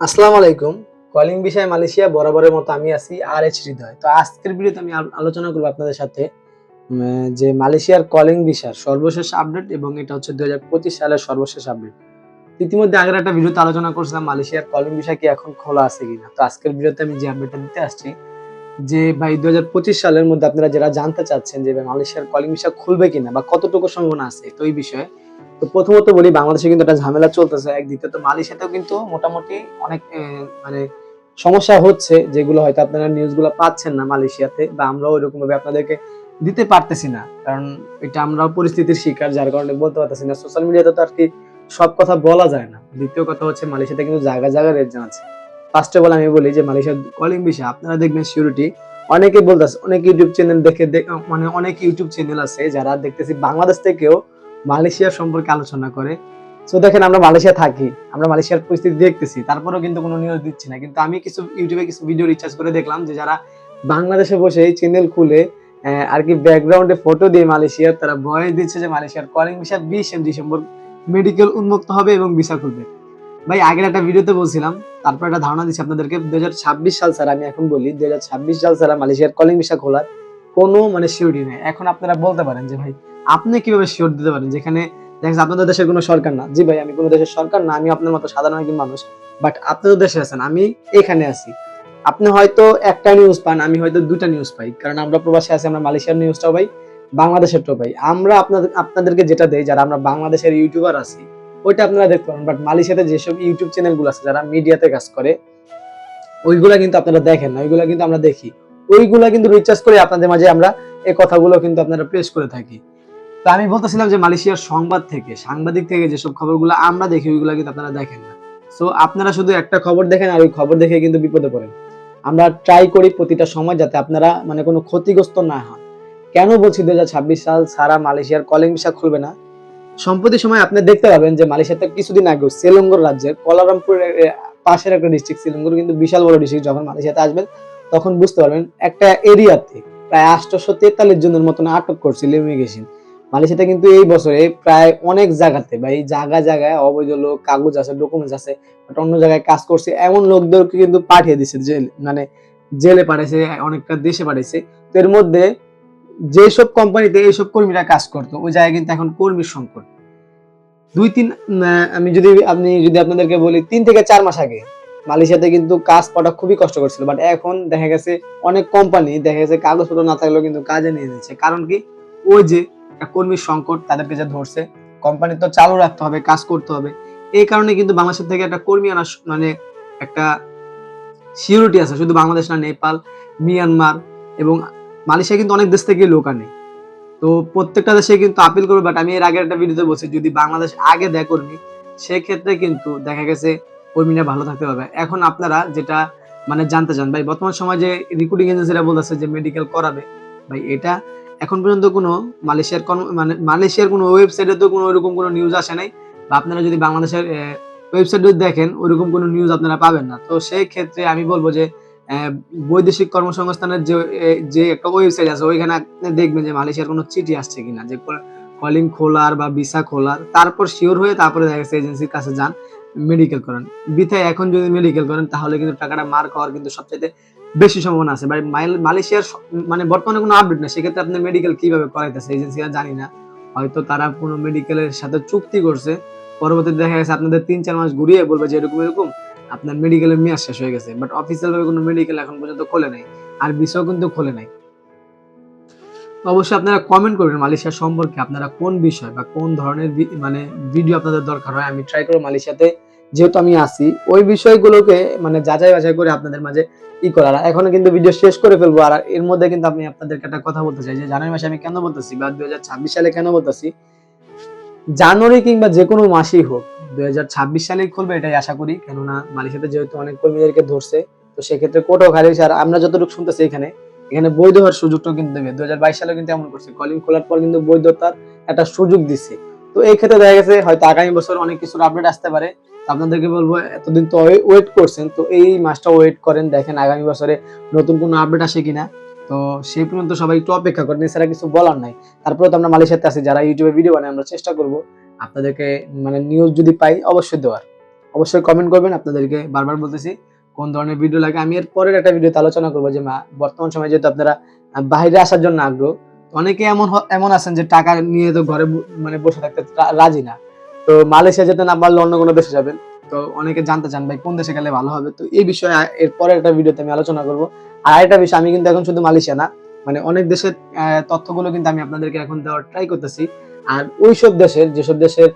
আসসালামু আলাইকুম। কলিং বিষয়ে মালয়েশিয়া বরাবরের মতো আমি আছি আর এইচ হৃদয়। তো আজকের ভিডিওতে আমি আলোচনা করব আপনাদের সাথে যে মালয়েশিয়ার কলিং বিষয়ের সর্বশেষ আপডেট এবং এটা হচ্ছে দুই সালের সর্বশেষ আপডেট। ইতিমধ্যে আগের একটা ভিডিওতে আলোচনা করছিলাম মালয়েশিয়ার কলিং বিষয় কি এখন খোলা আছে কিনা। তো আজকের ভিডিওতে আমি যে আপডেটটা দিতে আসছি, যে ভাই দুই হাজার পঁচিশ সালের মধ্যে আপনারা যারা জানতে চাচ্ছেন যে মালয়েশিয়ার কলিং বিষয় খুলবে কিনা বা কতটুকু সম্ভাবনা আছে, তো এই বিষয়ে তো প্রথমত বলি, বাংলাদেশে কিন্তু একটা ঝামেলা চলতেছে এক দ্বিতীয়ত মালয়েশিয়াতেও কিন্তু মোটামুটি অনেক মানে সমস্যা হচ্ছে, যেগুলো হয়তো আপনারা নিউজগুলো পাচ্ছেন না মালয়েশিয়াতে বা আমরাও ওইরকম ভাবে আপনাদেরকে দিতে পারতেছি না। কারণ এটা আমরাও পরিস্থিতির শিকার, যার কারণে বলতে পারতেছি না। সোশ্যাল মিডিয়াতে তো আর কি সব কথা বলা যায় না। দ্বিতীয় কথা হচ্ছে, মালয়েশিয়াতে কিন্তু জায়গা জায়গা রেট আছে। ফার্স্ট অফ অল আমি বলি যে মালয়েশিয়ার কলিং বিষয় আপনারা দেখবেন সিউরিটি অনেকে বলতেছে, অনেক ইউটিউব চ্যানেল দেখ- মানে অনেক ইউটিউব চ্যানেল আছে যারা দেখতেছি বাংলাদেশ থেকেও মালয়েশিয়া সম্পর্কে আলোচনা করে। সো দেখেন আমরা মালয়েশিয়া থাকি, আমরা মালয়েশিয়ার পরিস্থিতি দেখতেছি, তারপরেও কিন্তু কোনো নিউজ দিচ্ছি না। কিন্তু আমি কিছু ইউটিউবে কিছু ভিডিও রিচার্জ করে দেখলাম যে যারা বাংলাদেশে বসে এই চ্যানেল খুলে আর কি ব্যাকগ্রাউন্ডে ফটো দিয়ে মালয়েশিয়ার, তারা ভয় দিচ্ছে যে মালয়েশিয়ার কলিং ভিসা বিশ ডিসেম্বর মেডিকেল উন্মুক্ত হবে এবং ভিসা খুলবে। ভাই, আগের একটা ভিডিওতে বলছিলাম, তারপর একটা ধারণা দিচ্ছি আপনাদেরকে, দুই হাজার ছাব্বিশ সাল স্যার আমি এখন বলি, দুই হাজার ছাব্বিশ সাল স্যার মালয়েশিয়ার কলিং ভিসা খোলার কোনো মানে সিউরিটি নেই। এখন আপনারা বলতে পারেন যে ভাই আপনি কীভাবে শিওর দিতে পারেন? যেখানে দেখা যাচ্ছে আপনাদের দেশের কোনো সরকার না। জি ভাই, আমি কোনো দেশের সরকার না, আমি আপনার মতো সাধারণ একজন মানুষ বাট আপনি তো দেশে আছেন, আমি এখানে আছি। আপনি হয়তো একটা নিউজ পান, আমি হয়তো দুটা নিউজ পাই, কারণ আমরা প্রবাসে আছি, আমরা মালয়েশিয়ার নিউজটাও পাই, বাংলাদেশেরটাও পাই। আমরা আপনাদের, আপনাদেরকে যেটা দেই, যারা আমরা বাংলাদেশের ইউটিউবার আছি, ওইটা আপনারা দেখতে পারেন বাট মালয়েশিয়াতে যেসব ইউটিউব চ্যানেলগুলো আছে, যারা মিডিয়াতে কাজ করে, ওইগুলা কিন্তু আপনারা দেখেন না, ওইগুলা কিন্তু আমরা দেখি। ওইগুলা কিন্তু রিচার্জ করে আপনাদের মাঝে আমরা এই কথাগুলো কিন্তু আপনারা পেশ করে থাকি। তো আমি বলতেছিলাম যে মালয়েশিয়ার সংবাদ থেকে, সাংবাদিক থেকে যেসব খবরগুলো আমরা দেখি, ওইগুলো কিন্তু আপনারা দেখেন না। সো আপনারা শুধু একটা খবর দেখেন আর ওই খবর দেখে কিন্তু বিপদে পড়েন। আমরা ট্রাই করি প্রতিটা সময় যাতে আপনারা মানে কোনো ক্ষতিগ্রস্ত না হন। কেন বলছি দু সাল সারা মালয়েশিয়ার কলিং ভিসা খুলবে না? সম্প্রতি সময় আপনি দেখতে পাবেন যে মালয়েশিয়াতে কিছুদিন আগেও সেলঙ্গর রাজ্যের কলারামপুরের পাশের একটা ডিস্ট্রিক্ট সেলঙ্গর কিন্তু বিশাল বড় ডিস্ট্রিক্ট যখন মালয়েশিয়াতে আসবেন, তখন বুঝতে পারবেন একটা এরিয়াতে প্রায় আটশোশো তেতাল্লিশ জনের মতন আটক করছিল ইমিগ্রেশন মালয়েশিয়াতে কিন্তু এই বছরে প্রায় অনেক জায়গাতে বা এই জায়গা জায়গায় অবৈধ লোক, কাগজ আছে ডকুমেন্টস আছে বাট অন্য জায়গায় কাজ করছে, এমন লোকদেরকে কিন্তু পাঠিয়ে দিচ্ছে জেল মানে জেলে পাঠাইছে, অনেকটা দেশে পাঠাইছে। তো এর মধ্যে যেসব কোম্পানিতে এইসব কর্মীরা কাজ করতো, ওই জায়গায় কিন্তু এখন কর্মীর সংকট। দুই তিন আমি যদি আপনি, যদি আপনাদেরকে বলি, তিন থেকে চার মাস আগে মালয়েশিয়াতে কিন্তু কাজ পাওয়া খুবই কষ্ট করছিল বাট এখন দেখা গেছে অনেক কোম্পানি দেখা গেছে কাগজপত্র না থাকলেও কিন্তু কাজে নিয়ে নিচ্ছে। কারণ কি? ওই যে একটা কর্মীর সংকট তাদেরকে যে ধরছে কোম্পানি তো চালু রাখতে হবে, কাজ করতে হবে। এই কারণে কিন্তু বাংলাদেশ থেকে একটা কর্মী আনা মানে একটা সিউরিটি আছে। শুধু বাংলাদেশ না, নেপাল, মিয়ানমার এবং মালয়েশিয়া কিন্তু অনেক দেশ থেকে লোক আনে। তো প্রত্যেকটা দেশে কিন্তু আপিল করবে বাট আমি এর আগে একটা ভিডিওতে বলছি, যদি বাংলাদেশ আগে দেয় কর্মী, সেক্ষেত্রে কিন্তু দেখা গেছে কর্মীরা ভালো থাকতে পারবে। এখন আপনারা যেটা মানে জানতে চান, ভাই, বর্তমান সময় যে রিক্রুটিং এজেন্সিরা বলতেছে যে মেডিকেল করাবে ভাই, এটা এখন পর্যন্ত কোনো মালয়েশিয়ার কর্ম- মানে মালয়েশিয়ার কোনো ওয়েবসাইটে তো কোনো ওইরকম কোনো নিউজ আসে নাই। বা আপনারা যদি বাংলাদেশের ওয়েবসাইটে দেখেন, ওইরকম কোনো নিউজ আপনারা পাবেন না। তো সেই ক্ষেত্রে আমি বলব যে বৈদেশিক কর্মসংস্থানের যে যে একটা ওয়েবসাইট আছে, ওইখানে আপনি দেখবেন যে মালয়েশিয়ার কোনো চিঠি আসছে কিনা, যে কলিং খোলার বা ভিসা খোলার, তারপর শিওর হয়ে তারপরে দেখা এজেন্সির কাছে যান মেডিকেল করেন। বিথায় এখন যদি মেডিকেল করেন, তাহলে কিন্তু টাকাটা মার খাওয়ার কিন্তু সবচেয়ে বেশি সম্ভাবনা আছে। বাট মালয়েশিয়ার মানে বর্তমানে কোনো আপডেট না সেক্ষেত্রে আপনি মেডিকেল কীভাবে করাইতেছে এজেন্সিরা জানি না। হয়তো তারা কোনো মেডিকেলের সাথে চুক্তি করছে। পরবর্তীতে দেখা গেছে আপনাদের তিন, চার মাস ঘুরিয়ে বলবে যে এরকম এরকম। আপনার মেডিকেলের মেয়াদ শেষ হয়ে গেছে। বাট অফিসিয়াল ভাবে কোনো মেডিকেল এখন পর্যন্ত খোলে নাই। আর বিষয় কিন্তু খোলে নাই। অবশ্যই আপনারা কমেন্ট করবেন মালয়েশিয়া সম্পর্কে। আপনারা কোন বিষয় বা কোন ধরনের মানে ভিডিও আপনাদের দরকার হয়, আমি ট্রাই করব মালয়েশিয়াতে যেহেতু আমি আসি ওই বিষয়গুলোকে মানে যাচাই বাছাই করে আপনাদের মাঝে ই করার। এখনও কিন্তু ভিডিও শেষ করে ফেলব, আর এর মধ্যে কিন্তু আমি আপনাদেরকে একটা কথা বলতে চাই যে, জানুয়ারি মাসে আমি কেন বলতেছি বা দুই সালে কেন বলতেছি? জানুয়ারি কিংবা যে কোনো মাসেই হোক, দুই সালেই খুলবে এটাই আশা করি। কেননা মালয়েশিয়াতে যেহেতু অনেক কর্মীদেরকে ধরছে, তো সেক্ষেত্রে কোটাও খালি আর আমরা যতটুকু শুনতেছি এখানে এখানে বৈধ হওয়ার সুযোগটাও কিন্তু দেবে। দুই হাজার বাইশ সালে কিন্তু এমন করছে। কলিং খোলার পর কিন্তু বৈধতার একটা সুযোগ দিচ্ছে তো এই ক্ষেত্রে দেখা গেছে হয়তো আগামী বছর অনেক কিছুর আপডেট আসতে পারে। আপনাদেরকে বলব, এতদিন তো ওয়েট করছেন, তো এই মাসটা ওয়েট করেন, দেখেন আগামী বছরে নতুন কোনো আপডেট আসে কিনা। তো সেই পর্যন্ত সবাই একটু অপেক্ষা করেন, এছাড়া কিছু বলার নাই। তারপরে তো আমরা মালয়েশিয়াতে আছি, যারা ইউটিউবে ভিডিও বানাই আমরা চেষ্টা করব আপনাদেরকে মানে নিউজ যদি পাই, অবশ্যই দেওয়ার। অবশ্যই কমেন্ট করবেন, আপনাদেরকে বারবার বলতেছি, কোন ধরনের ভিডিও লাগে, আমি এর পরের একটা ভিডিওতে আলোচনা করব যে, মা, বর্তমান সময়ে যেহেতু আপনারা বাইরে আসার জন্য আগ্রহ অনেকে এমন এমন আছেন যে টাকা নিয়ে তো ঘরে মানে বসে থাকতে রাজি না। তো মালয়েশিয়া যেতে না পারলে অন্য কোনো দেশে যাবেন। তো অনেকে জানতে চান, ভাই, কোন দেশে গেলে ভালো হবে? তো এই বিষয়ে এর পরের একটা ভিডিওতে আমি আলোচনা করব। আর একটা বিষয়, আমি কিন্তু এখন শুধু মালয়েশিয়া না মানে অনেক দেশের তথ্যগুলো কিন্তু আমি আপনাদেরকে এখন দেওয়ার ট্রাই করতেছি। আর ওইসব দেশের, যেসব দেশের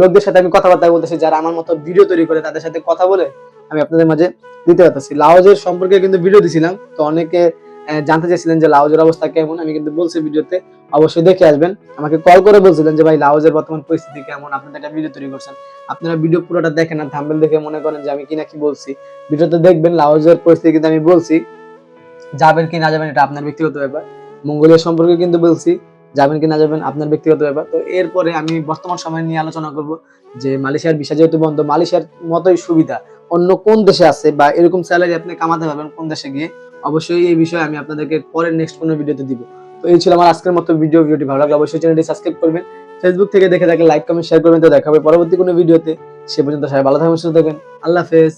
লোকদের সাথে আমি কথাবার্তা বলতেছি, যারা আমার মতো ভিডিও তৈরি করে তাদের সাথে কথা বলে আমি আপনাদের মাঝে দিতে পারতেছি। লাওজের সম্পর্কে কিন্তু ভিডিও দিছিলাম, তো অনেকে জানতে চাইছিলেন যে লাওজের অবস্থা কেমন, আমি কিন্তু বলছি ভিডিওতে, অবশ্যই দেখে আসবেন। আমাকে কল করে বলছিলেন যে, ভাই লাওজের বর্তমান পরিস্থিতি কেমন? আপনাদের একটা ভিডিও তৈরি করছেন। আপনারা ভিডিও পুরোটা দেখেন না থাম্বেল দেখে মনে করেন যে, আমি কি না কি বলছি। ভিডিওতে দেখবেন লাওজের পরিস্থিতি কিন্তু আমি বলছি। যাবেন কি না যাবেন, এটা আপনার ব্যক্তিগত ব্যাপার। মঙ্গোলিয়া সম্পর্কে কিন্তু বলছি, যাবেন কি না যাবেন, আপনার ব্যক্তিগত ব্যাপার। তো এরপরে আমি বর্তমান সময় নিয়ে আলোচনা করব যে, মালয়েশিয়ার ভিসা যেহেতু বন্ধ, মালয়েশিয়ার মতোই সুবিধা। অন্য কোন দেশে আছে বা এরকম স্যালারি আপনি কামাতে পারবেন কোন দেশে গিয়ে? অবশ্যই এই বিষয়ে আমি আপনাদেরকে পরের নেক্সট কোনো ভিডিওতে দিব। তো এই ছিল আমার আজকের মতো ভিডিও ভিডিওটি ভালো লাগলে অবশ্যই চ্যানেলটি সাবস্ক্রাইব করবেন। ফেসবুক থেকে দেখে থাকলে লাইক কমেন্ট শেয়ার করবেন। তো দেখা হবে পরবর্তী কোনো ভিডিওতে সে পর্যন্ত সবাই ভালো থাকবেন, সুস্থ থাকবেন। আল্লাহ হাফেজ।